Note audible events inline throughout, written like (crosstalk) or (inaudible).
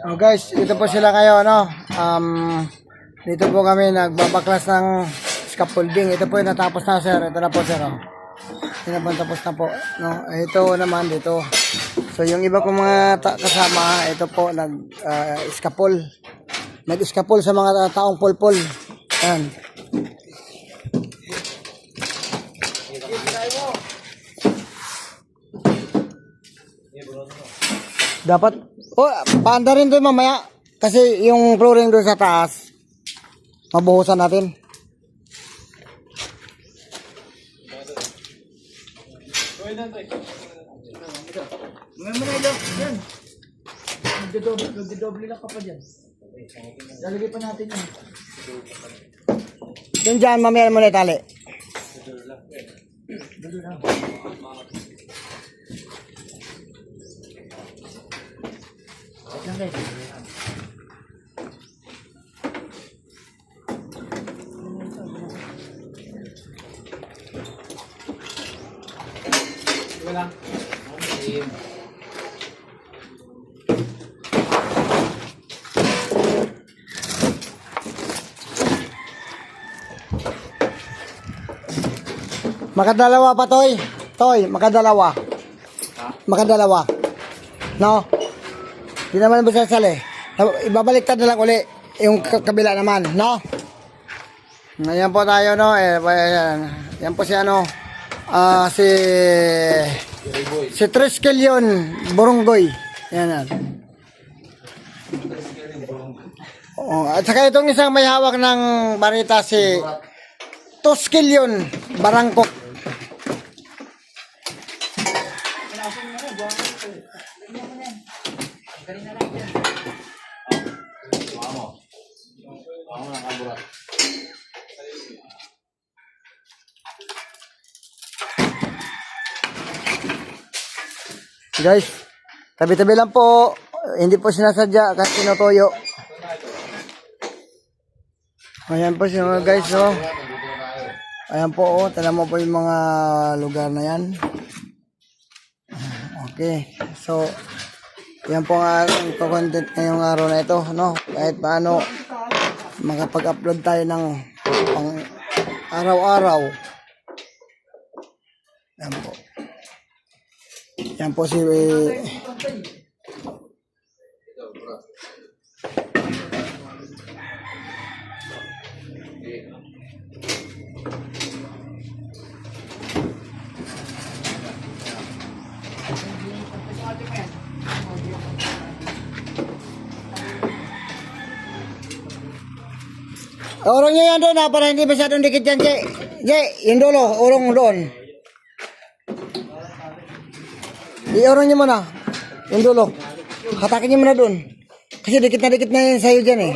Oh guys, ito po sila kayo, no? Um, dito po kami nagbabaklas ng scaffolding. Ito po yung natapos na, sir. Ito na po, sir. Oh. Ito po, tapos na po. No? Ito naman, dito. So, yung iba kong mga kasama, ito po, nag uh, scaffold. Nag-scaffold sa mga taong pulpul. Yan. Dapat, oh, paanda rin doon mamaya. Kasi yung flooring doon sa taas, mabuhusan natin. Ngayon na ilo. Yan. Magdodoble, magdodoble lang ka pa dyan. Pa natin yan. Doon dyan, mamaya mo na itali. Wait lang. Wala. Okay. Makadalawa pa, Toy. Toy, makadalawa. Makadalawa. No? Di naman masasali. Ibabaliktad na lang uli yung ka- kabila naman, no? Ayan po tayo, no? Eh, ayan. Yan po si ano, ah, si si Triskel yun, Burunggoy. Yan. Oo, at saka itong isang may hawak ng barita si Toskil yun, Barangkok. Guys, tabi-tabi lang po. Hindi po sinasadya kasi tinutuyo. Ayan po siya guys, oh. Ayan po, oh. Tala mo po yung mga lugar na yan. Okay. So, yan po ang ating content ngayong araw na ito, no? Kahit paano, makapag-upload tayo ng pang araw-araw. Yan po. Yan po si... Urong nyo yan doon ha, para hindi dikit yan, Jay. Jay, yung dulo, urong doon. I-urong nyo muna, yung dulo. Hatakin nyo muna. Kasi dikit na dikit na yun sa'yo dyan eh.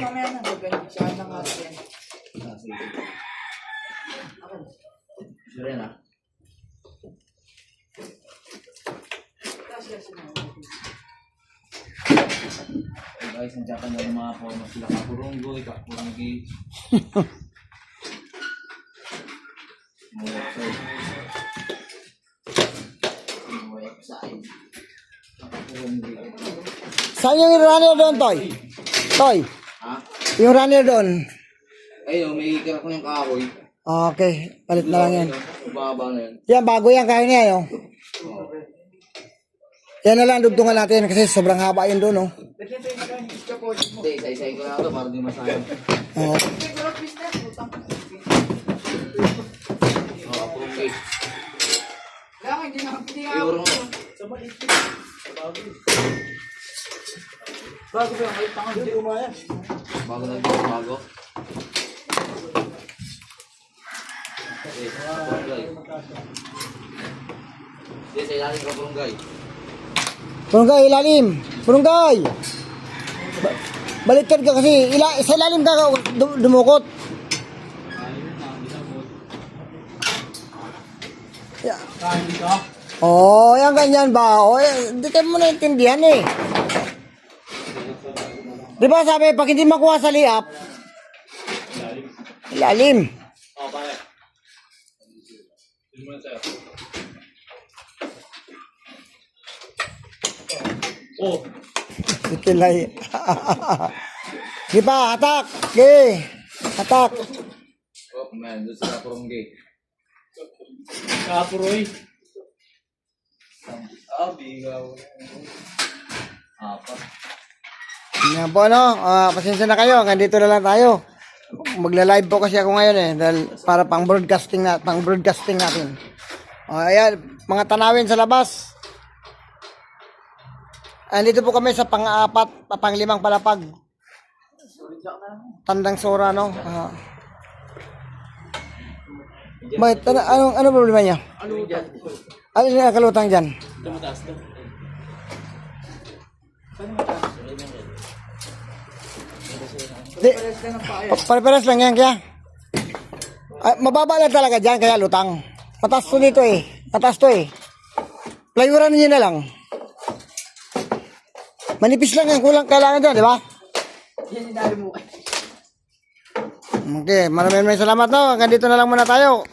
Mamaya yan. Yan ah. Guys, nandiyan ka na yung mga forma sila kapurunggoy, kapurunggi. Side. Mga side. Kapurunggi. Saan yung runner doon, Toy? Toy, Ha? yung runner doon. Ayun, may ikira ko yung kahoy. Okay, palit na lang yan. Baba na yun. Yan, bago yan, kaya niya, yo. Oh. Yan na lang, dugtungan natin kasi sobrang haba yun doon, oh. Lagyan tayo na lang yung scaffolding mo. Hindi, isa-isay ko na ito para di masayang. Oo. Lang. Oh, kapurunggi. Kaya nga, hindi na hindi. Iurong mo. Sa maliit. Bago ba yung maliit tangan? Hindi umaya. Bago na dito, bago. Okay, kapurunggay. Hindi, sa ilalim kapurunggay. Barangay, ilalim. Barangay. Ba- baliktad ka kasi. Ila sa ilalim ka ka- dum- dumukot. Yeah. Oh, yan ganyan ba? Oh, eh, hindi kayo mo naintindihan eh. Di ba sabi, pag hindi makuha sa liap, ilalim. Oh, Si Kilay. (laughs) Di pa, atak! Okay. Atak! Oh, man, doon sa Kapuronggay. Kapuroy. Ah, bigaw. Apat. Yan po ano, ah, pasensya na kayo, hanggang dito na lang tayo. Magla-live po kasi ako ngayon eh, dahil para pang broadcasting na, pang broadcasting natin. O ayan, mga tanawin sa labas. Andito po kami sa pang-apat, pa- pang-limang palapag. Tandang Sora, no? Ah. Bakit? Ano, anong, ano problema niya? Ano yung nakalutang dyan? Di, pa- pare-pares lang yan kaya. Ay, mababa lang talaga dyan kaya lutang. Matas to dito eh. Matas to eh. Plywoodan niyo na lang. Manipis lang yan. Kulang kailangan dyan, di ba? Yan yung dali mo. Okay, maraming maraming salamat no. Hanggang dito na lang muna tayo.